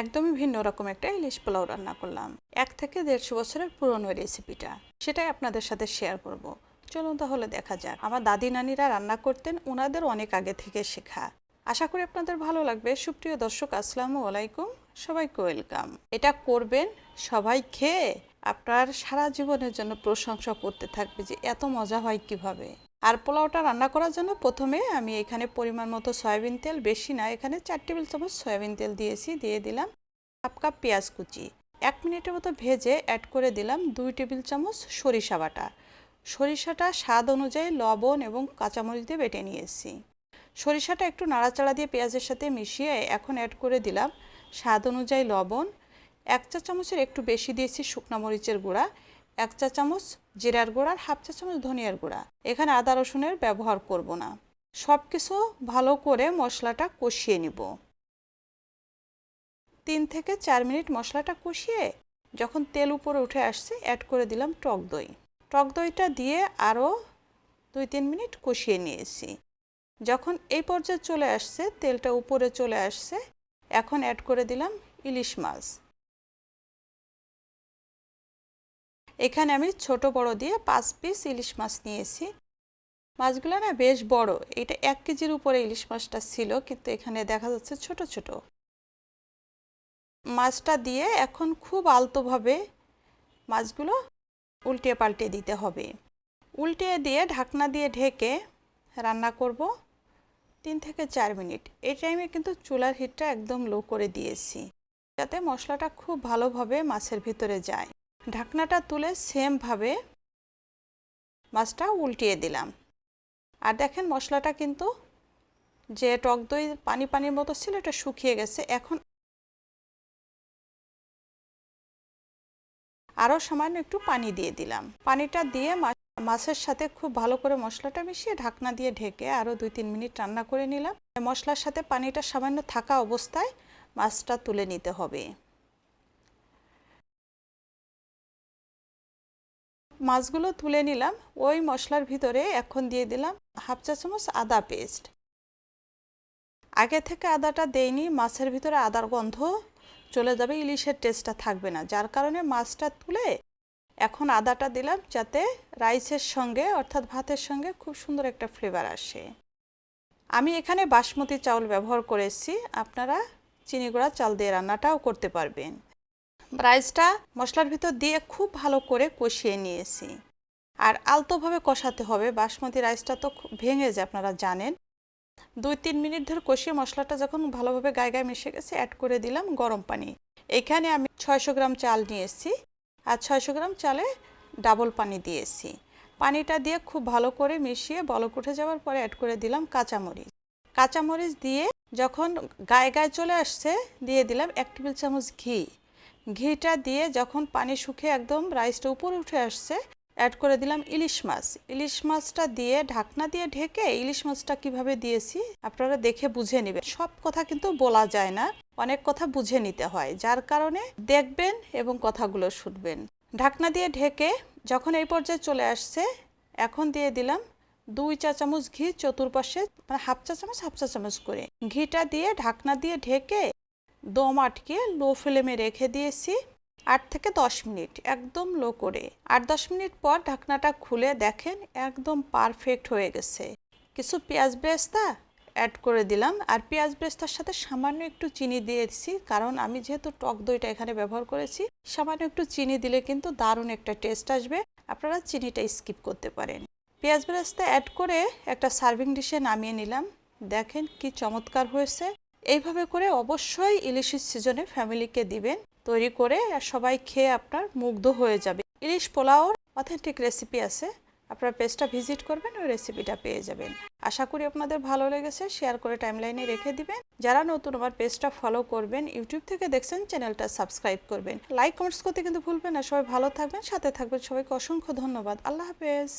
একদমই ভিন্ন রকম একটা ইলিশ পোলাও রান্না করলাম। এক থেকে দেড়শো বছরের পুরনো রেসিপিটা সেটাই আপনাদের সাথে শেয়ার করব। চলুন তাহলে দেখা যাক। আমার দাদি নানিরা রান্না করতেন ওনাদের অনেক আগে থেকে শেখা। আশা করি আপনাদের ভালো লাগবে। সুপ্রিয় দর্শক, আসসালামু আলাইকুম। সবাইকে ওয়েলকাম এটা করবেন সবাই খেয়ে আপনার সারা জীবনের জন্য প্রশংসা করতে থাকবে যে এত মজা হয় কীভাবে। আর পোলাওটা রান্না করার জন্য প্রথমে আমি এখানে পরিমাণ মতো সয়াবিন তেল, বেশি না, এখানে চার টেবিল চামচ সয়াবিন তেল দিয়েছি, দিয়ে দিলাম হাফ কাপ পেঁয়াজ কুচি। এক মিনিটের মতো ভেজে অ্যাড করে দিলাম দুই টেবিল চামচ সরিষা বাটা। সরিষাটা স্বাদ অনুযায়ী লবণ এবং কাঁচামরিচ দিয়ে বেটে নিয়েছি। সরিষাটা একটু নাড়াচাড়া দিয়ে পেঁয়াজের সাথে মিশিয়ে এখন অ্যাড করে দিলাম স্বাদ অনুযায়ী লবণ। এক চা চামচের একটু বেশি দিয়েছি শুকনো মরিচের গুঁড়া। এক চা চামচ জিরার গুঁড়া আর হাফ চা চামচ ধনিয়ার গুঁড়া। এখানে আদা রসুনের ব্যবহার করব না। সব কিছু ভালো করে মশলাটা কষিয়ে নিব। তিন থেকে চার মিনিট মশলাটা কষিয়ে যখন তেল উপরে উঠে আসছে অ্যাড করে দিলাম টক দই। টক দইটা দিয়ে আরও দুই তিন মিনিট কষিয়ে নিয়েছি। যখন এই পর্যায়ে চলে আসছে, তেলটা উপরে চলে আসছে, এখন অ্যাড করে দিলাম ইলিশ মাছ। এখানে আমি ছোট বড় দিয়ে পাঁচ পিস ইলিশ মাছ নিয়েছি। মাছগুলো না বেশ বড়, এটা এক কেজির উপরে ইলিশ মাছটা ছিল, কিন্তু এখানে দেখা যাচ্ছে ছোট ছোট। মাছটা দিয়ে এখন খুব আলতোভাবে মাছগুলো উল্টে পাল্টে দিতে হবে। উল্টে দিয়ে ঢাকনা দিয়ে ঢেকে রান্না করব তিন থেকে চার মিনিট। এই টাইমে কিন্তু চুলার হিটটা একদম লো করে দিয়েছি, যাতে মশলাটা খুব ভালোভাবে মাছের ভিতরে যায়। ঢাকনাটা তুলে সেমভাবে মাছটা উল্টিয়ে দিলাম। আর দেখেন মশলাটা কিন্তু যে টক দই পানি পানির মতো ছিল এটা শুকিয়ে গেছে। এখন আরও সামান্য একটু পানি দিয়ে দিলাম। পানিটা দিয়ে মাছের সাথে খুব ভালো করে মশলাটা মিশিয়ে ঢাকনা দিয়ে ঢেকে আরও দুই তিন মিনিট রান্না করে নিলাম। মশলার সাথে পানিটা সামান্য থাকা অবস্থায় মাছটা তুলে নিতে হবে। মাছগুলো তুলে নিলাম। ওই মশলার ভিতরে এখন দিয়ে দিলাম হাফ চা চামচ আদা পেস্ট। আগে থেকে আদাটা দেইনি, মাছের ভিতরে আদার গন্ধ চলে যাবে, ইলিশের টেস্টটা থাকবে না। যার কারণে মাছটা তুলে এখন আদাটা দিলাম যাতে রাইসের সঙ্গে অর্থাৎ ভাতের সঙ্গে খুব সুন্দর একটা ফ্লেভার আসে। আমি এখানে বাসমতি চাউল ব্যবহার করেছি। আপনারা চিনি গুঁড়া চাল দিয়ে রান্নাটাও করতে পারবেন। রাইসটা মশলার ভিতর দিয়ে খুব ভালো করে কষিয়ে নিয়েছি। আর আলতোভাবে কষাতে হবে। বাসমতি রাইসটা তো ভেঙে যায়, আপনারা জানেন। দুই তিন মিনিট ধরে কষিয়ে মশলাটা যখন ভালোভাবে গায়ে গায়ে মিশে গেছে অ্যাড করে দিলাম গরম পানি। এখানে আমি ছয়শো গ্রাম চাল নিয়েছি আর ছয়শো গ্রাম চালে ডাবল পানি দিয়েছি। পানিটা দিয়ে খুব ভালো করে মিশিয়ে বলক উঠে যাওয়ার পরে অ্যাড করে দিলাম কাঁচামরিচ। কাঁচামরিচ দিয়ে যখন গায়ে গায়ে চলে আসছে, দিয়ে দিলাম এক টেবিল চামচ ঘি। ঘিটা দিয়ে যখন পানি শুকিয়ে একদম রাইসটা উপরে উঠে আসছে অ্যাড করে দিলাম ইলিশ মাছ। ইলিশ মাছটা দিয়ে ঢাকনা দিয়ে ঢেকে ইলিশ মাছটা কীভাবে দিয়েছি আপনারা দেখে বুঝে নেবেন। সব কথা কিন্তু বলা যায় না, অনেক কথা বুঝে নিতে হয়। যার কারণে দেখবেন এবং কথাগুলো শুনবেন। ঢাকনা দিয়ে ঢেকে যখন এই পর্যায়ে চলে আসছে, এখন দিয়ে দিলাম দুই চা চামচ ঘি, চতুর্পাশে মানে হাফ চা চামচ, হাফ চা চামচ করে। ঘিটা দিয়ে ঢাকনা দিয়ে ঢেকে দম আটকে লো ফ্লেমে রেখে দিয়েছি আট থেকে দশ মিনিট, একদম লো করে। আট দশ মিনিট পর ঢাকনাটা খুলে দেখেন একদম পারফেক্ট হয়ে গেছে। কিছু পেঁয়াজ ব্রেস্তা অ্যাড করে দিলাম আর পেঁয়াজ ব্রেস্তার সাথে সামান্য একটু চিনি দিয়েছি কারণ আমি যেহেতু টক দইটা এখানে ব্যবহার করেছি, সামান্য একটু চিনি দিলে কিন্তু দারুণ একটা টেস্ট আসবে। আপনারা চিনিটা স্কিপ করতে পারেন। পেঁয়াজ ব্রেস্তা অ্যাড করে একটা সার্ভিং ডিশে নামিয়ে নিলাম। দেখেন কি চমৎকার হয়েছে। এইভাবে করে অবশ্যই ইলিশের সিজনে ফ্যামিলিকে দিবেন, তৈরি করে সবাই খেয়ে আপনার মুগ্ধ হয়ে যাবে। ইলিশ পোলাওর অথেন্টিক রেসিপি আছে, আপনার পেজটা ভিজিট করবেন, ওই রেসিপিটা পেয়ে যাবেন। আশা করি আপনাদের ভালো লেগেছে, শেয়ার করে টাইমলাইনে রেখে দিবেন। যারা নতুন আমার পেজটা ফলো করবেন, ইউটিউব থেকে দেখছেন, চ্যানেলটা সাবস্ক্রাইব করবেন। লাইক, কমেন্টস করতে কিন্তু ভুলবেন না, সবাই ভালো থাকবেন, সাথে থাকবেন, সবাইকে অসংখ্য ধন্যবাদ। আল্লাহ হাফেজ।